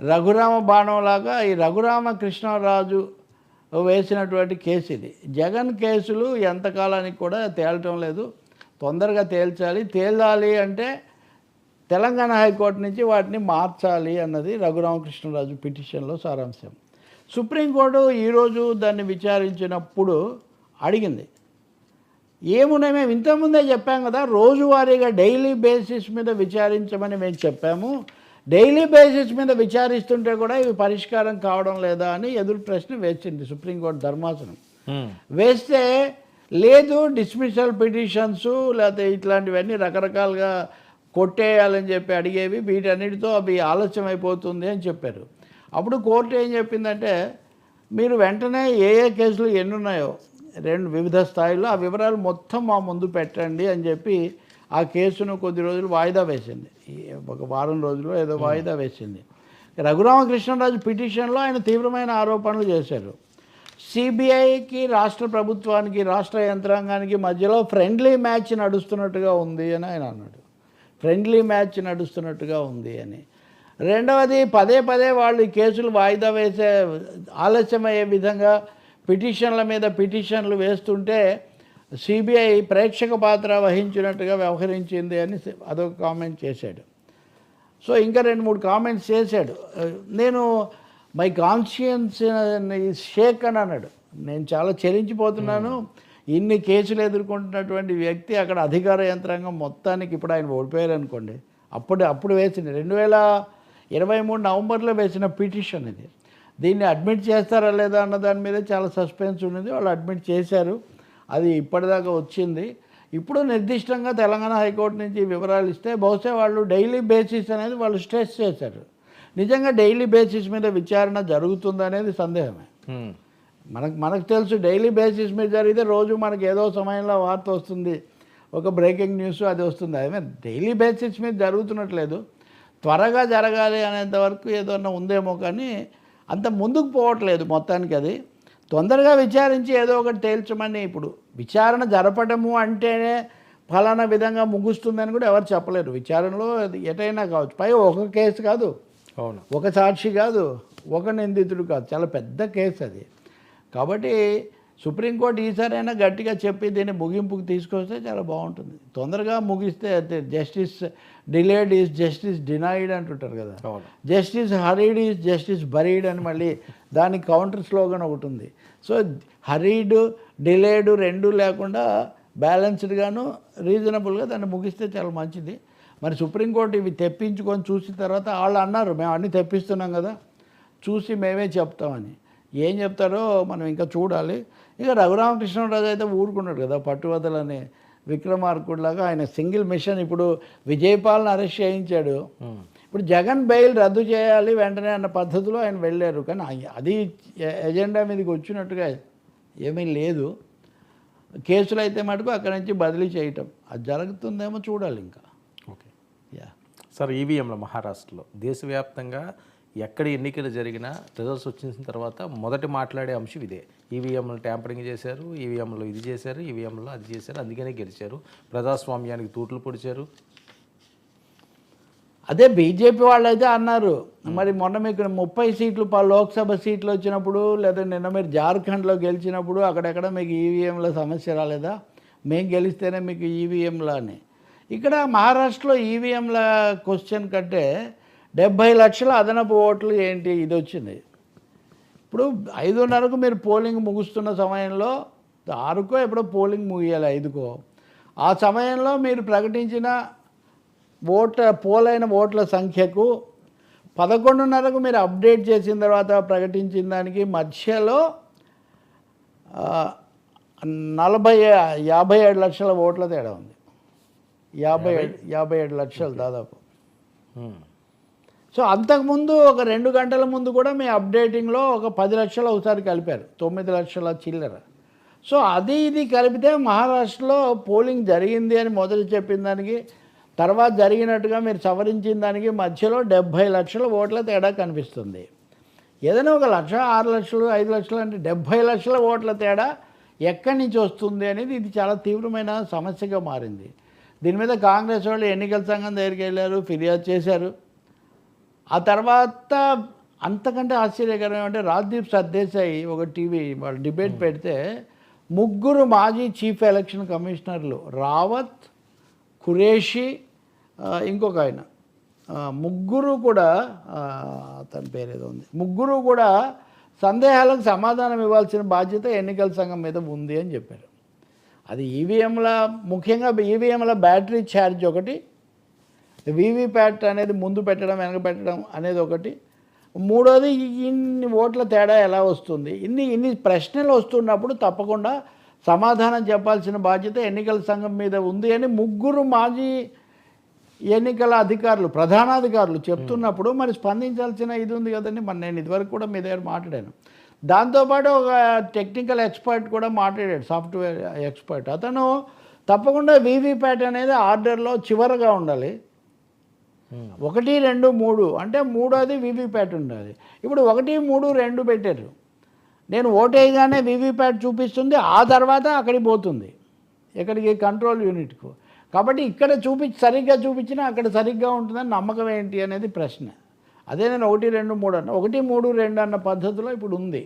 రఘురామ బాణంలాగా ఈ రఘురామ కృష్ణరాజు వేసినటువంటి కేసు ఇది. జగన్ కేసులు ఎంతకాలానికి కూడా తేలటం లేదు. తొందరగా తేల్చాలి. తేలాలి అంటే తెలంగాణ హైకోర్టు నుంచి వాటిని మార్చాలి అన్నది రఘురామకృష్ణరాజు పిటిషన్లో సారాంశం. సుప్రీంకోర్టు ఈరోజు దాన్ని విచారించినప్పుడు అడిగింది. ఏమున్నాయి మేము ఇంతకుముందే చెప్పాం కదా రోజువారీగా డైలీ బేసిస్ మీద విచారించమని మేము చెప్పాము. డైలీ బేసిస్ మీద విచారిస్తుంటే కూడా ఇవి పరిష్కారం కావడం లేదా అని ఎదురు ప్రశ్న వేసింది సుప్రీంకోర్టు ధర్మాసనం. వేస్తే లేదు డిస్మిసల్ పిటిషన్స్ లేకపోతే ఇట్లాంటివన్నీ రకరకాలుగా కొట్టేయాలని చెప్పి అడిగేవి వీటన్నిటితో అవి ఆలస్యం అయిపోతుంది అని చెప్పారు అప్పుడు కోర్టు ఏం చెప్పిందంటే మీరు వెంటనే ఏ ఏ కేసులు ఎన్ని ఉన్నాయో రెండు వివిధ స్థాయిలో ఆ వివరాలు మొత్తం మా ముందు పెట్టండి అని చెప్పి ఆ కేసును కొద్ది రోజులు వాయిదా వేసింది. ఒక వారం రోజులు ఏదో వాయిదా వేసింది. రఘురామకృష్ణరాజు పిటిషన్లో ఆయన తీవ్రమైన ఆరోపణలు చేశారు. సిబిఐకి రాష్ట్ర ప్రభుత్వానికి రాష్ట్ర యంత్రాంగానికి మధ్యలో ఫ్రెండ్లీ మ్యాచ్ నడుస్తున్నట్టుగా ఉంది అని ఆయన అన్నాడు. ఫ్రెండ్లీ మ్యాచ్ నడుస్తున్నట్టుగా ఉంది అని. రెండవది పదే పదే వాళ్ళు ఈ కేసులు వాయిదా వేసే ఆలస్యమయ్యే విధంగా పిటిషన్ల మీద పిటిషన్లు వేస్తుంటే సిబిఐ ప్రేక్షక పాత్ర వహించినట్టుగా వ్యవహరించింది అని అదొక కామెంట్ చేశాడు. సో ఇంకా రెండు మూడు కామెంట్స్ చేశాడు. నేను మై కాన్షియన్స్ షేక్ అని అన్నాడు. నేను చాలా చెలించిపోతున్నాను. ఇన్ని కేసులు ఎదుర్కొంటున్నటువంటి వ్యక్తి అక్కడ అధికార యంత్రాంగం మొత్తానికి ఇప్పుడు ఆయన ఓడిపోయారు అనుకోండి. అప్పుడు అప్పుడు వేసింది. రెండు వేల ఇరవై మూడు నవంబర్లో వేసిన పిటిషన్ ఇది. దీన్ని అడ్మిట్ చేస్తారా లేదా అన్న దాని మీద చాలా సస్పెన్స్ ఉన్నది వాళ్ళు అడ్మిట్ చేశారు. అది ఇప్పటిదాకా వచ్చింది. ఇప్పుడు నిర్దిష్టంగా తెలంగాణ హైకోర్టు నుంచి వివరాలు ఇస్తే బహుశా వాళ్ళు డైలీ బేసిస్ అనేది వాళ్ళు స్ట్రెస్ చేశారు. నిజంగా డైలీ బేసిస్ మీద విచారణ జరుగుతుందనేది సందేహమే. మనకు మనకు తెలుసు డైలీ బేసిస్ మీద జరిగితే రోజు మనకి ఏదో సమయంలో వార్త వస్తుంది. ఒక బ్రేకింగ్ న్యూస్ అది వస్తుంది. అదే డైలీ బేసిస్ మీద జరుగుతున్నట్లేదు. త్వరగా జరగాలి అనేంత వరకు ఏదన్నా ఉందేమో కానీ అంత ముందుకు పోవట్లేదు మొత్తానికి అది. తొందరగా విచారించి ఏదో ఒకటి తేల్చమని ఇప్పుడు విచారణ జరపడము అంటేనే ఫలానా విధంగా ముగుస్తుందని కూడా ఎవరు చెప్పలేరు. విచారణలో ఎటైనా కావచ్చు. పై ఒక కేసు కాదు. అవును. ఒక సాక్షి కాదు. ఒక నిందితుడు కాదు. చాలా పెద్ద కేసు అది. కాబట్టి సుప్రీంకోర్టు ఈసారైనా గట్టిగా చెప్పి దీన్ని ముగింపుకు తీసుకొస్తే చాలా బాగుంటుంది. తొందరగా ముగిస్తే justice delayed is justice denied అంటుంటారు కదా. Justice hurried is justice buried అని మళ్ళీ దానికి కౌంటర్ స్లోగన్ ఒకటి ఉంది. సో హరీడ్ డిలేడ్ రెండు లేకుండా బ్యాలెన్స్డ్గాను రీజనబుల్గా దాన్ని ముగిస్తే చాలా మంచిది. మరి సుప్రీంకోర్టు ఇవి తెప్పించుకొని చూసిన తర్వాత వాళ్ళు అన్నారు మేము అన్నీ తెప్పిస్తున్నాం కదా చూసి మేమే చెప్తామని. ఏం చెప్తారో మనం ఇంకా చూడాలి. ఇక రఘురామకృష్ణరాజు అయితే ఊరుకున్నాడు కదా పట్టువదలని విక్రమార్కుడిలాగా. ఆయన సింగిల్ మిషన్ ఇప్పుడు విజయపాల్ని అరెస్ట్ చేయించాడు. ఇప్పుడు జగన్ బెయిల్ రద్దు చేయాలి వెంటనే అన్న పద్ధతిలో ఆయన వెళ్ళారు. కానీ అది ఎజెండా మీదకి వచ్చినట్టుగా ఏమీ లేదు. కేసులు అయితే మటుకు అక్కడి నుంచి బదిలీ చేయటం. అది జరుగుతుందేమో చూడాలి ఇంకా. ఓకే. యా సార్ ఈవీఎంలో మహారాష్ట్రలో దేశవ్యాప్తంగా ఎక్కడ ఎన్నికలు జరిగినా రిజల్ట్స్ వచ్చిన తర్వాత మొదటి మాట్లాడే అంశం ఇదే. ఈవీఎంలు ట్యాంపరింగ్ చేశారు ఈవీఎంలో ఇది చేశారు ఈవీఎంలో అది చేశారు అందుకనే గెలిచారు. ప్రజాస్వామ్యానికి తూట్లు పొడిచారు. అదే బీజేపీ వాళ్ళు అయితే అన్నారు. మరి మొన్న మీకు ముప్పై సీట్లు ప- లోక్సభ సీట్లు వచ్చినప్పుడు లేదా నిన్న మీరు జార్ఖండ్లో గెలిచినప్పుడు అక్కడెక్కడ మీకు ఈవీఎంల సమస్య రాలేదా? మేము గెలిస్తేనే మీకు ఈవీఎంలా అని. ఇక్కడ మహారాష్ట్రలో ఈవీఎంల క్వశ్చన్ కంటే డెబ్భై లక్షల అదనపు ఓట్లు ఏంటి? ఇది వచ్చింది. ఇప్పుడు ఐదున్నరకు మీరు పోలింగ్ ముగుస్తున్న సమయంలో ఆరుకో ఎప్పుడో పోలింగ్ ముగియాలి ఐదుకో. ఆ సమయంలో మీరు ప్రకటించిన ఓట్ల పోలైన ఓట్ల సంఖ్యకు పదకొండున్నరకు మీరు అప్డేట్ చేసిన తర్వాత ప్రకటించిన దానికి మధ్యలో నలభై యాభై ఏడు లక్షల ఓట్ల తేడా ఉంది. యాభై ఏడు యాభై ఏడు లక్షలు దాదాపు. సో అంతకుముందు ఒక రెండు గంటల ముందు కూడా మీ అప్డేటింగ్లో ఒక పది లక్షలు ఒకసారి కలిపారు. తొమ్మిది లక్షల చిల్లర. సో అది ఇది కలిపితే మహారాష్ట్రలో పోలింగ్ జరిగింది అని మొదలు చెప్పిన దానికి తర్వాత జరిగినట్టుగా మీరు సవరించిన దానికి మధ్యలో డెబ్భై లక్షల ఓట్ల తేడా కనిపిస్తుంది. ఏదైనా ఒక లక్ష ఆరు లక్షలు ఐదు లక్షలు అంటే డెబ్భై లక్షల ఓట్ల తేడా ఎక్కడి నుంచి వస్తుంది అనేది ఇది చాలా తీవ్రమైన సమస్యగా మారింది. దీని మీద కాంగ్రెస్ వాళ్ళు ఎన్నికల సంఘం దగ్గరికి వెళ్ళారు ఫిర్యాదు చేశారు. ఆ తర్వాత అంతకంటే ఆశ్చర్యకరం ఏమంటే రాజ్దీప్ సర్దేశాయి ఒక టీవీ వాళ్ళు డిబేట్ పెడితే ముగ్గురు మాజీ చీఫ్ ఎలక్షన్ కమిషనర్లు రావత్ ఖురేషి ఇంకొక ఆయన. ముగ్గురు కూడా ఆ, అతని పేరు ఏదో ఉంది. ముగ్గురు కూడా సందేహాలకు సమాధానం ఇవ్వాల్సిన బాధ్యత ఎన్నికల సంఘం మీద ఉంది అని చెప్పారు. అది ఈవీఎంల ముఖ్యంగా ఈవీఎంల బ్యాటరీ ఛార్జ్ ఒకటి వీవీప్యాట్ అనేది ముందు పెట్టడం వెనక పెట్టడం అనేది ఒకటి. మూడోది ఇన్ని ఓట్ల తేడా ఎలా వస్తుంది? ఇన్ని ఇన్ని ప్రశ్నలు వస్తున్నప్పుడు తప్పకుండా సమాధానం చెప్పాల్సిన బాధ్యత ఎన్నికల సంఘం మీద ఉంది అని ముగ్గురు మాజీ ఎన్నికల అధికారులు ప్రధానాధికారులు చెప్తున్నప్పుడు మరి స్పందించాల్సిన ఇది ఉంది కదండి. మరి నేను ఇదివరకు కూడా మీ దగ్గర మాట్లాడాను. దాంతోపాటు ఒక టెక్నికల్ ఎక్స్పర్ట్ కూడా మాట్లాడాడు సాఫ్ట్వేర్ ఎక్స్పర్ట్. అతను తప్పకుండా వీవీప్యాట్ అనేది ఆర్డర్లో చివరగా ఉండాలి. ఒకటి రెండు మూడు. అంటే మూడోది వీవీప్యాట్ ఉండదు ఇప్పుడు ఒకటి మూడు రెండు పెట్టారు. నేను ఓటేయగానే వీవీప్యాట్ చూపిస్తుంది ఆ తర్వాత అక్కడికి పోతుంది. ఎక్కడికి? కంట్రోల్ యూనిట్కు. కాబట్టి ఇక్కడ చూపి సరిగ్గా చూపించినా అక్కడ సరిగ్గా ఉంటుందని నమ్మకం ఏంటి అనేది ప్రశ్న. అదే నేను ఒకటి రెండు మూడు అన్న. ఒకటి మూడు రెండు అన్న పద్ధతిలో ఇప్పుడు ఉంది.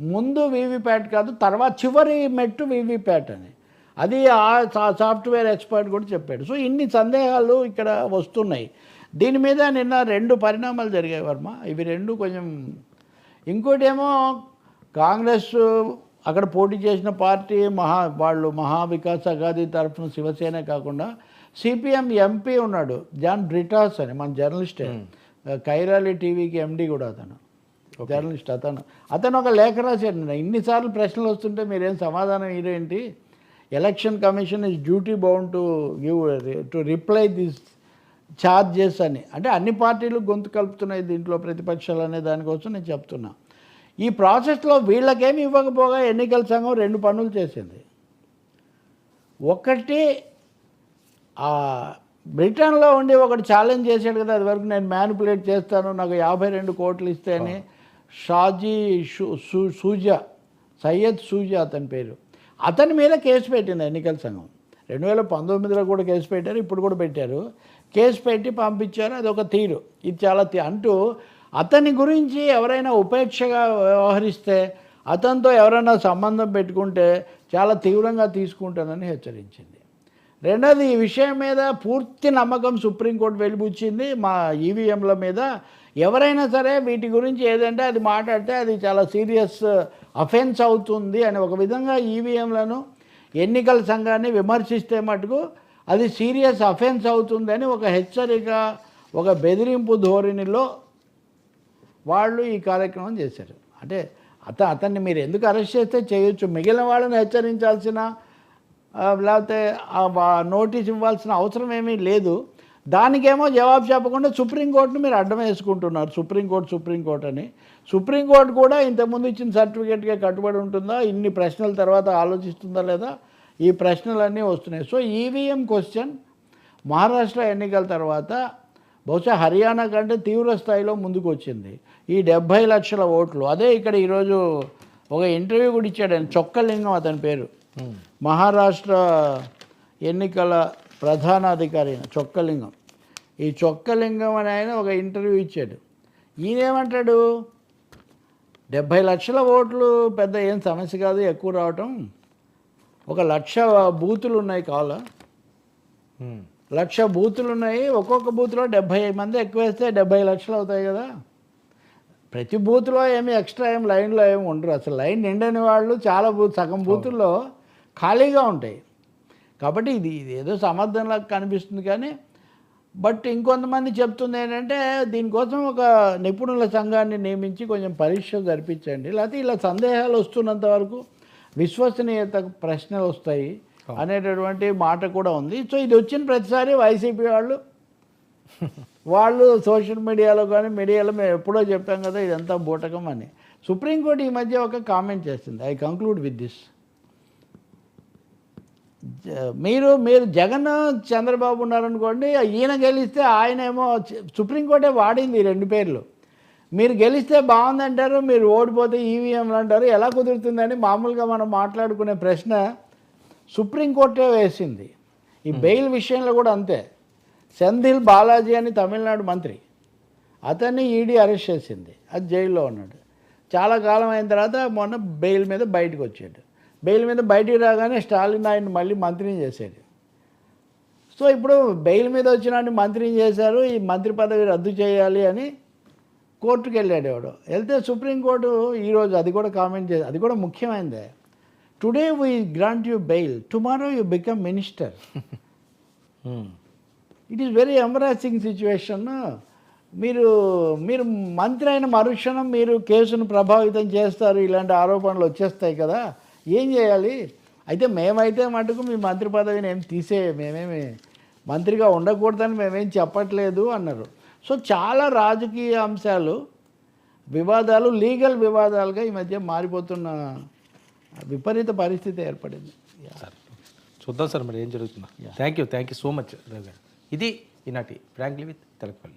ముందు వీవీప్యాట్ కాదు తర్వాత చివరి మెట్టు వీవీప్యాట్ అని. అది ఆ సాఫ్ట్వేర్ ఎక్స్పర్ట్ కూడా చెప్పాడు. సో ఇన్ని సందేహాలు ఇక్కడ వస్తున్నాయి. దీని మీద నిన్న రెండు పరిణామాలు జరిగాయి వర్మ. ఇవి రెండు కొంచెం ఇంకోటేమో కాంగ్రెస్ అక్కడ పోటీ చేసిన పార్టీ మహా వాళ్ళు మహావికాస్ అగాది తరఫున శివసేన కాకుండా సిపిఎం ఎంపీ ఉన్నాడు జాన్ బ్రిటాస్ అని మన జర్నలిస్టే. కైరాలి టీవీకి ఎండి కూడా అతను. జర్నలిస్ట్ అతను. అతను ఒక లేఖ రాశాడు. ఇన్నిసార్లు ప్రశ్నలు వస్తుంటే మీరేం సమాధానం ఇదేంటి election commission is duty bound to give to reply this charges అని అంటే అన్ని పార్టీలు గొంతు కలుపుతున్నాయి దీంట్లో ప్రతిపక్షాలు అనే దానికోసం నేను చెప్తున్నా. ఈ ప్రాసెస్లో వీళ్ళకేమి ఇవ్వకపోగా ఎన్నికల సంఘం రెండు పనులు చేసింది. ఒకటి బ్రిటన్లో ఉండి ఒకటి ఛాలెంజ్ చేశాడు కదా అది వరకు నేను మ్యానిపులేట్ చేస్తాను నాకు యాభై రెండు కోట్లు ఇస్తే అని షాజీ షూ సూజా సయ్యద్ సూజా అతని పేరు. అతని మీద కేసు పెట్టింది ఎన్నికల సంఘం. రెండు వేల పంతొమ్మిదిలో కూడా కేసు పెట్టారు ఇప్పుడు కూడా పెట్టారు. కేసు పెట్టి పంపించారు అది ఒక తీరు. ఇది చాలా అంటూ అతని గురించి ఎవరైనా ఉపేక్షగా వ్యవహరిస్తే అతనితో ఎవరైనా సంబంధం పెట్టుకుంటే చాలా తీవ్రంగా తీసుకుంటానని హెచ్చరించింది. రెండోది ఈ విషయం మీద పూర్తి నమ్మకం సుప్రీంకోర్టు వెలిబుచ్చింది. మా ఈవీఎంల మీద ఎవరైనా సరే వీటి గురించి ఏదంటే అది మాట్లాడితే అది చాలా సీరియస్ అఫెన్స్ అవుతుంది అని ఒక విధంగా ఈవీఎంలను ఎన్నికల సంఘాన్ని విమర్శిస్తే మటుకు అది సీరియస్ అఫెన్స్ అవుతుందని ఒక హెచ్చరిక ఒక బెదిరింపు ధోరణిలో వాళ్ళు ఈ కార్యక్రమం చేశారు. అంటే అత అతన్ని మీరు ఎందుకు అరెస్ట్ చేస్తే చేయొచ్చు. మిగిలిన వాళ్ళని హెచ్చరించాల్సిన లేకపోతే నోటీస్ ఇవ్వాల్సిన అవసరం ఏమీ లేదు. దానికేమో జవాబు చెప్పకుండా సుప్రీంకోర్టును మీరు అడ్డం వేసుకుంటున్నారు. సుప్రీంకోర్టు సుప్రీంకోర్టు అని. సుప్రీంకోర్టు కూడా ఇంతకుముందు ఇచ్చిన సర్టిఫికేట్గా కట్టుబడి ఉంటుందా? ఇన్ని ప్రశ్నల తర్వాత ఆలోచిస్తుందా లేదా? ఈ ప్రశ్నలన్నీ వస్తున్నాయి. సో ఈవీఎం క్వశ్చన్ మహారాష్ట్ర ఎన్నికల తర్వాత బహుశా హర్యానా కంటే తీవ్ర స్థాయిలో ముందుకు వచ్చింది ఈ డెబ్భై లక్షల ఓట్లు. అదే ఇక్కడ ఈరోజు ఒక ఇంటర్వ్యూ కూడా ఇచ్చాడు ఆయన చొక్కలింగం అతని పేరు. మహారాష్ట్ర ఎన్నికల ప్రధానాధికారి అయిన చొక్కలింగం. ఈ చొక్కలింగం అని ఆయన ఒక ఇంటర్వ్యూ ఇచ్చాడు. ఈయనేమంటాడు? డెబ్భై లక్షల ఓట్లు పెద్ద ఏం సమస్య కాదు ఎక్కువ రావటం ఒక లక్ష బూతులు ఉన్నాయి కావాలా. లక్ష బూతులు ఉన్నాయి ఒక్కొక్క బూత్లో డెబ్భై మంది ఎక్కువ వేస్తే డెబ్భై లక్షలు అవుతాయి కదా? ప్రతి బూత్లో ఏమి ఎక్స్ట్రా ఏం లైన్లో ఏమి ఉండరు. అసలు లైన్ నిండని వాళ్ళు చాలా బూత్ సగం బూతుల్లో ఖాళీగా ఉంటాయి. కాబట్టి ఇది ఇది ఏదో సమర్థనలాగా కనిపిస్తుంది కానీ బట్ ఇంకొంతమంది చెప్తుంది ఏంటంటే దీనికోసం ఒక నిపుణుల సంఘాన్ని నియమించి కొంచెం పరీక్ష జరిపించండి. లేకపోతే ఇలా సందేహాలు వస్తున్నంత వరకు విశ్వసనీయత ప్రశ్నలు వస్తాయి అనేటటువంటి మాట కూడా ఉంది. సో ఇది వచ్చిన ప్రతిసారి వైసీపీ వాళ్ళు వాళ్ళు సోషల్ మీడియాలో కానీ మీడియాలో మేము ఎప్పుడో చెప్పాం కదా ఇదంతా బూటకం అని. సుప్రీంకోర్టు ఈ మధ్య ఒక కామెంట్ చేసింది. I conclude with this. మీరు మీరు జగన్ చంద్రబాబు ఉన్నారనుకోండి ఈయన గెలిస్తే ఆయన ఏమో సుప్రీంకోర్టే వాడింది రెండు పేర్లు. మీరు గెలిస్తే బాగుందంటారు మీరు ఓడిపోతే ఈవీఎంలు అంటారు ఎలా కుదురుతుందని మామూలుగా మనం మాట్లాడుకునే ప్రశ్న సుప్రీంకోర్టే వేసింది. ఈ బెయిల్ విషయంలో కూడా అంతే. సెంధిల్ బాలాజీ అని తమిళనాడు మంత్రి. అతన్ని ఈడీ అరెస్ట్ చేసింది. అది జైల్లో ఉన్నాడు. చాలా కాలం అయిన తర్వాత మొన్న బెయిల్ మీద బయటకు వచ్చాడు. బెయిల్ మీద బయటికి రాగానే స్టాలిన్ ఆయన మళ్ళీ మంత్రిని చేశాడు. సో ఇప్పుడు బెయిల్ మీద వచ్చిన మంత్రిని చేశారు. ఈ మంత్రి పదవి రద్దు చేయాలి అని కోర్టుకు వెళ్ళాడు ఎవడు. వెళ్తే సుప్రీంకోర్టు ఈరోజు అది కూడా కామెంట్ చేసి అది కూడా ముఖ్యమైనదే today we grant you bail tomorrow you become minister. It is very embarrassing situation మీరు మీరు మంత్రి అయిన మరుక్షణం మీరు కేసును ప్రభావితం చేస్తారు ఇలాంటి ఆరోపణలు వచ్చేస్తాయి కదా? ఏం చేయాలి? అయితే మేమైతే మటుకు మీ మంత్రి పదవిని ఏం తీసే మేమేమి మంత్రిగా ఉండకూడదని మేమేం చెప్పట్లేదు అన్నారు. సో చాలా రాజకీయ అంశాలు వివాదాలు లీగల్ వివాదాలుగా ఈ మధ్య మారిపోతున్న విపరీత పరిస్థితి ఏర్పడింది. సార్. చూద్దాం సార్ మరి ఏం జరుగుతుందో. Thank you thank you so much ఇది ఈనాటి ఫ్రాంక్లీ విత్ తెలకపల్లి